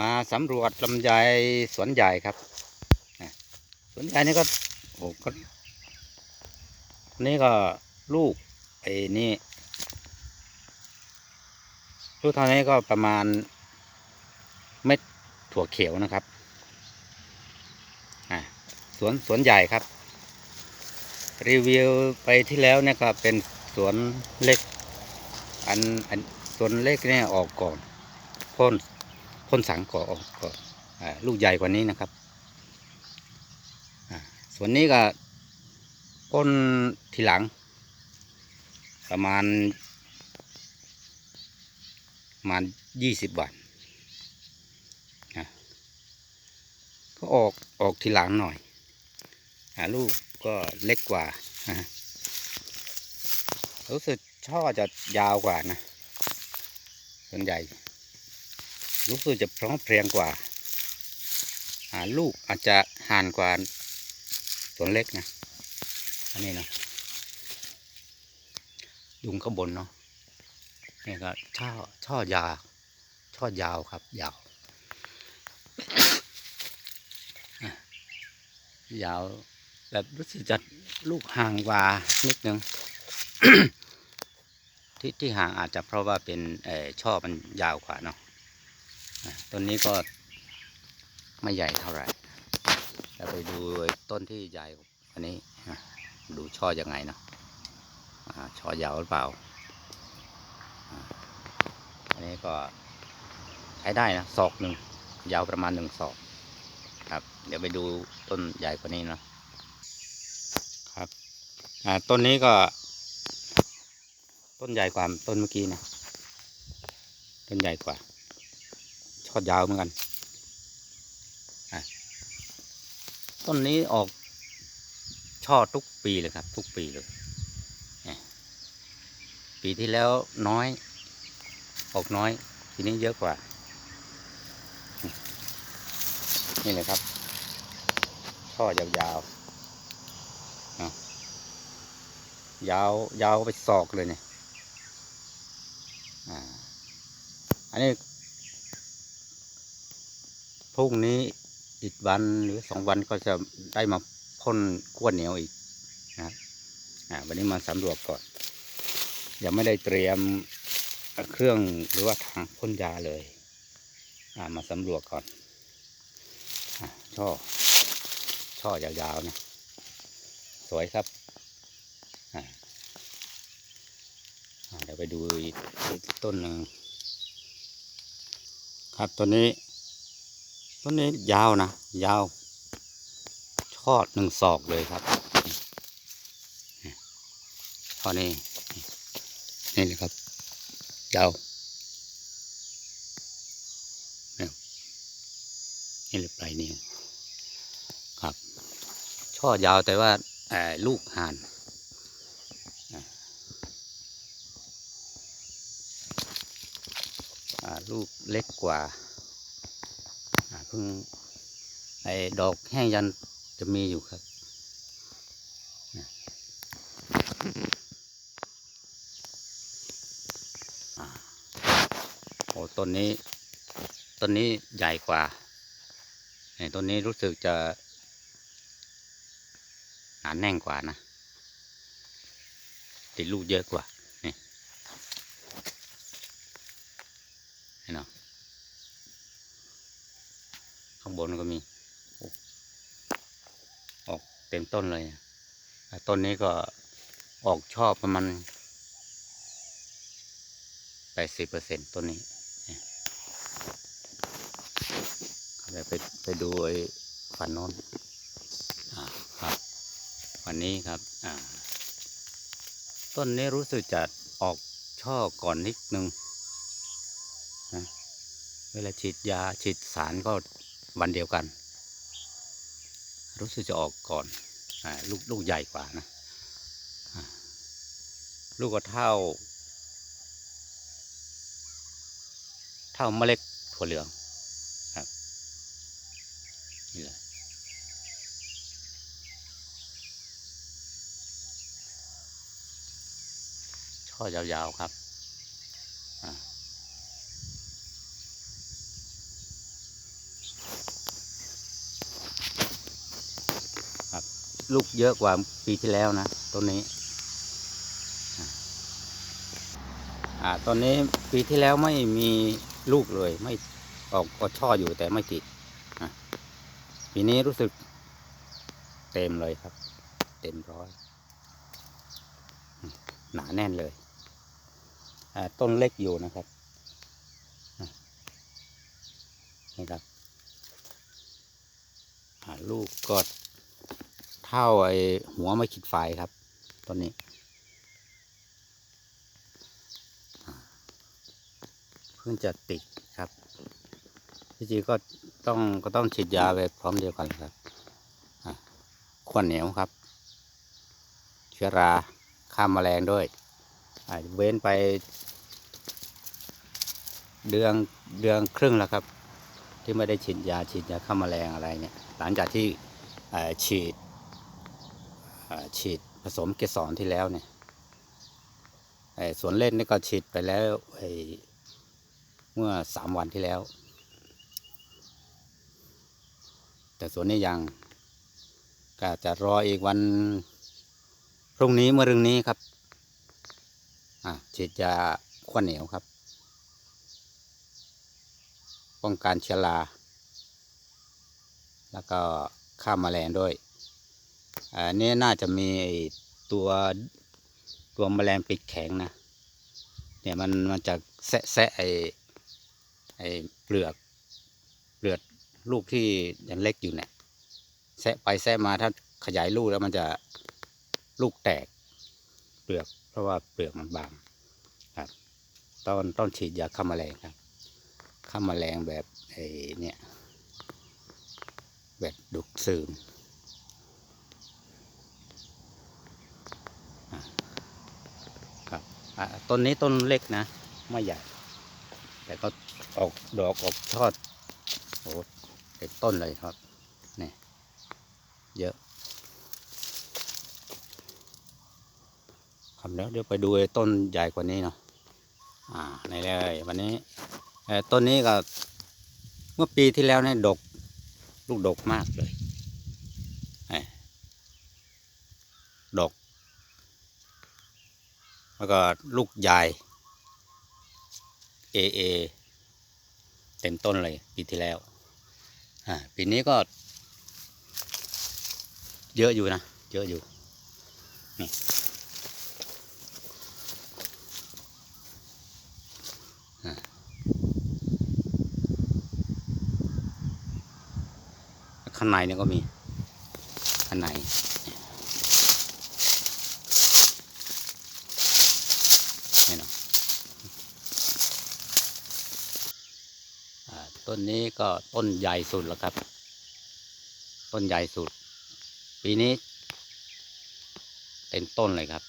มาสำรวจลำไยสวนใหญ่ครับสวนใหญ่นี่ก็โอ้ก็นี่ก็ลูกไอ้นี่ลูกเท่านี้ก็ประมาณเม็ดถั่วเขียวนะครับสวนสวนใหญ่ครับ รีวิวไปที่แล้วเนี่ยก็เป็นสวนเล็ก อันอันสวนเล็กเนี่ยออกก่อนพ่น พ่นสังก่อออกก่อลูกใหญ่กว่านี้นะครับส่วนนี้ก็พ่นทีหลัง ประมาณประมาณยี่สิบบาทนก็ออกออกทีหลังหน่อยอลูกก็เล็กกว่ารู้สึกช่อจะยาวกว่านะส่วนใหญ่ รู้สึกจะพร้อมเพรียงกว่าอ่าลูกอาจจะห่านกว่าส่วเล็กนะ อันนี้นะยุงข้างบนเนาะนี่ก็ช่อช่อยาช่อยาวครับ ยาว ยาวแบบรู้สึกจะลูกห่างกว่านิดนึงที่ที่ห่างอาจจะเพราะว่าเป็นเออช่อมันยาวกว่าเนาะ ต้นนี้ก็ไม่ใหญ่เท่าไหร่แล้วไปดูต้นที่ใหญ่กว่าอันนี้ดูช่อยังไงเนาะช่อยาวหรือเปล่า อันนี้ก็ใช้ได้นะศอกหนึ่งยาวประมาณหนึ่งศอกครับ เดี๋ยวไปดูต้นใหญ่กว่านี้เนาะครับอ่าต้นนี้ก็ ต้นใหญ่กว่าต้นเมื่อกี้นะต้นใหญ่กว่า ชอดยาวเหมือนกัน ต้นนี้ออกช่อทุกปีเลยครับ ทุกปีเลย ปีที่แล้วน้อย ออกน้อย ปีนี้เยอะกว่า นี่เลยครับ ช่อยาวๆยาวยาวไปศอกเลยเนี่ย อ่า อันนี้ พรุ่งนี้อีกวันหรือสองวันก็จะได้มาพ่นขั้วเหนียวอีกนะอ่าวันนี้มาสำรวจก่อน ยังไม่ได้เตรียมเครื่องหรือว่าถังพ่นยาเลยอ่ามาสำรวจก่อนอช่อ ช่อยาวๆนะสวยครับเดี๋ยวไปดูอีกต้นหนึ่งครับต้นนี้ ต้นนี้ยาวนะ ยาว ชอดหนึ่งศอกเลยครับข้อนี้ นี่เลยครับ ยาวนี่นี่เลยปลายนิ้วครับ ช่อยาวแต่ว่าลูกห่านลูกเล็กกว่า พิ่งไอ้ดอกแห้งยันจะมีอยู่ครับโอ้ต้นนี้ต้นนี้ใหญ่กว่าเนี่ยต้นนี้รู้สึกจะหนาแน่นกว่านะติดลูกเยอะกว่าเห็นเนาะ ข้างบนก็มี ออกเต็มต้นเลย ต้นนี้ก็ออกชอบประมาณแปดสิบเปอร์เซ็นต้นนี้เดี๋ยวไปไปดูไอ้ฝันโน้นอ่าครับวันนี้ครับ อ่า ต้นนี้รู้สึกจะออกช่อก่อนนิดนึงนะเวลาฉีดยาฉีดสารก็ วันเดียวกัน รู้สึกจะออกก่อนอลูกลูกใหญ่กว่านะลูกก็เท่า เท่าเมล็ดถั่วเหลืองครับนี่เลยช่อยาวๆครับ ลูกเยอะกว่าปีที่แล้วนะต้นนี้อ่าตอนนี้ปีที่แล้วไม่มีลูกเลยไม่ออกก็ช่ออยู่แต่ไม่ติดปีนี้รู้สึกเต็มเลยครับ เต็มร้อย หนาแน่นเลยต้นเล็กอยู่นะครับนี่ครับลูกก็ ท่าไอหัวไม่ขีดไฟครับต้นนี้ เพิ่งจะติดครับที่จริงก็ต้องก็ต้องฉีดยาไปพร้อมเดียวกันครับขวดเหนียวครับ เชื้อราฆ่าแมลงด้วยเว้นไป เดือนเดือนครึ่งแล้วครับ ที่ไม่ได้ฉีดยาฉีดยาฆ่าแมลงอะไรเนี่ย หลังจากที่ฉีด ฉีดผสมเกสรที่แล้วเนี่ยไอ้สวนเล่นนี่ก็ฉีดไปแล้วไอ้เมื่อสามวันที่แล้ว แต่สวนนี้ยังก็จะรออีกวันพรุ่งนี้เมื่อรึงนี้ครับอะฉีดยาขวดเหนียวครับ ป้องกันเชื้อราแล้วก็ฆ่าแมลงด้วย อันนี้น่าจะมีตัวตัวแมลงปีกแข็งนะ เนี่ยมันมันจะแซะแซะไอไอเปลือกเปลือกลูกที่ยังเล็กอยู่เนี่ยแซะไปแซะมาถ้าขยายลูกแล้วมันจะลูกแตกเปลือก เพราะว่าเปลือกมันบางครับต้องต้องฉีดยาฆ่าแมลงครับฆ่าแมลงแบบไอเนี่ยแบบดุกซึม ครับอะ ต้นนี้ต้นเล็กนะ ไม่ใหญ่ แต่ก็ออกดอกออกชอดโอ้เต็มต้นเลยครับนี่เยอะครับแล้วเดี๋ยวไปดูต้นใหญ่กว่านี้เนาะอ่าในเลยวันนี้เอ่ต้นนี้ก็เมื่อปีที่แล้วเนี่ยดก ลูกดกมากเลยเอ้ยดก แล้วก็ลูกใหญ่เอเอเต็มต้นเลยปีที่แล้วอ่าปีนี้ก็ เยอะอยู่นะ เยอะอยู่นี่ข้างในเนี่ยก็มีข้างใน นี่เนาะอ่า ต้นนี้ก็ต้นใหญ่สุดแล้วครับ ต้นใหญ่สุด ปีนี้ เต็มต้นเลยครับ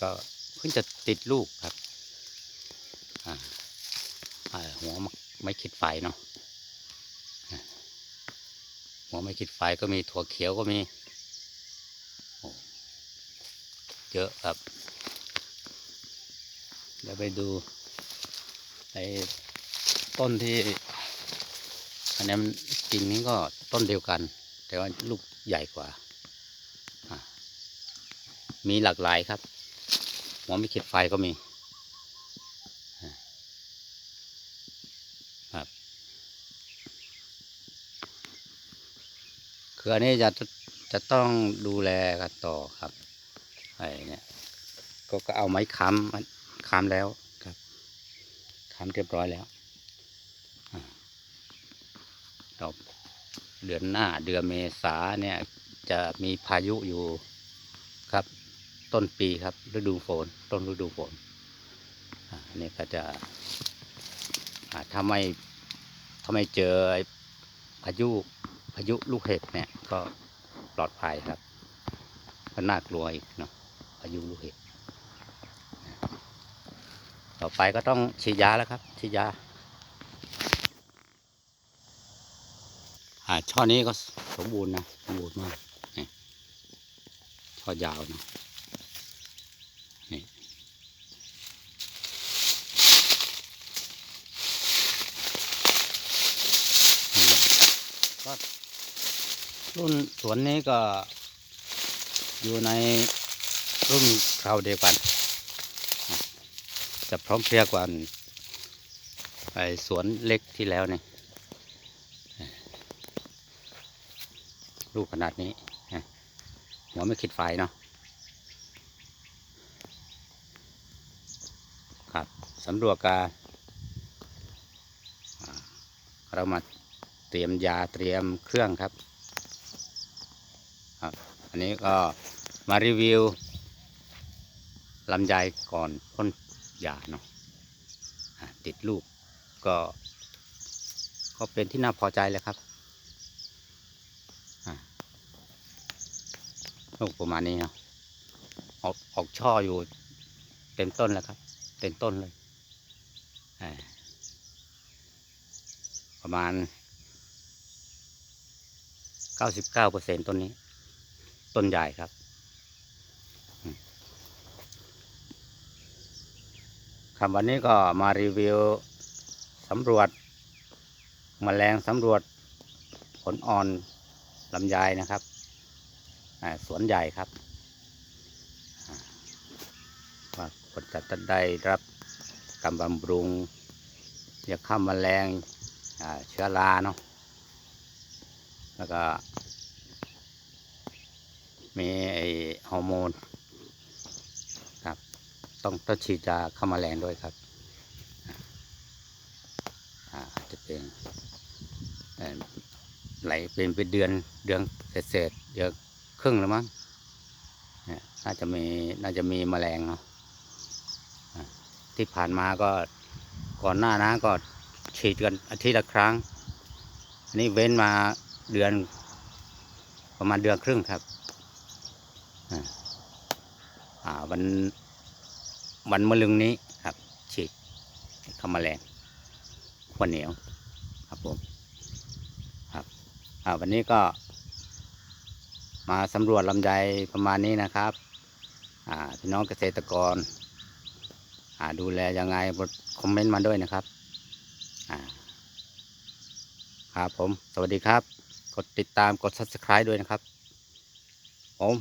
ก็เพิ่งจะติดลูกครับหัวไม่คิดไฟเนาะหัวไม่คิดไฟก็มีถั่วเขียวก็มีเยอะครับเดี๋ยวไปดู ไอ้ต้นที่อันนี้มันกิ่งนี้ก็ต้นเดียวกัน แต่ว่าลูกใหญ่กว่า มีหลากหลายครับหัวไม่ขีดไฟก็มีครับคืออันนี้จะจะต้องดูแลกันต่อครับไอ้เนี่ยก็ก็เอาไม้ค้ำมันค้ำแล้ว ครับค้ำเรียบร้อยแล้วอ่าต่อเดือนหน้าเดือนเมษาเนี่ยจะมีพายุอยู่ครับ ต้นปีครับฤดูฝนต้นฤดูฝนอ่าอันนี้ก็จะอาถ้าไม่ถ้าไม่เจอพายุพายุลูกเห็บเนี่ยก็ปลอดภัยครับก็น่ากลัวอีกเนาะพายุลูกเห็บ ต่อไปก็ต้องฉีดยาแล้วครับฉีดยาอ่าช่อนี้ก็สมบูรณ์นะสมบูรณ์มากนี่ช่อยาวนะนี่นี่ก็รุ่นสวนนี้ก็อยู่ในรุ่นคราวเดียวกัน จะพร้อมเพรียงกว่าไอสวนเล็กที่แล้วนี่ลูกขนาดนี้หัวไม่คิดไฟเนาะครับสำรวจการอ่าเรามาเตรียมยาเตรียมเครื่องครับครับ อันนี้ก็มารีวิวลำไยก่อนพ่น ยาเนาะติดลูกก็ก็เป็นที่น่าพอใจเลยครับลูกประมาณนี้เนาะออกออกช่ออยู่เต็มต้นแล้วครับ เต็มต้นเลยอะประมาณ 99%ต้นนี้ ต้นใหญ่ครับอืม ครับวันนี้ก็มารีวิวสำรวจมแมลงสำรวจผลอ่อนลำไยนะครับสวนใหญ่ครับอ่าว่าผลจะได้รับกำบำรุงยาฆ่าแมลงเชื้อราเนาะแล้วก็มีไอฮอร์โมน ต้องต้องฉีดยาฆ่าแมลงด้วยครับอาจจะเป็นไหลเป็นเป็นเดือนเดือนเศษเดือนครึ่งแล้วมั้งน่าจะมีน่าจะมีแมลงเนาะที่ผ่านมาก็ก่อนหน้านะก็ฉีดกันอาทิตย์ละครั้งอันนี้เว้นมาเดือนประมาณเดือนครึ่งครับอ่าวัน วันมะลึงนี้ครับฉีดข้ามาแรงขวเหนียวครับผมครับวันนี้ก็ มาสำรวจลำไยประมาณนี้นะครับพี่น้องเกษตรกรดูแลยังไงคอมเมนต์มาด้วยนะครับครับผม สวัสดีครับ กดติดตามกด subscribe ด้วยนะครับผม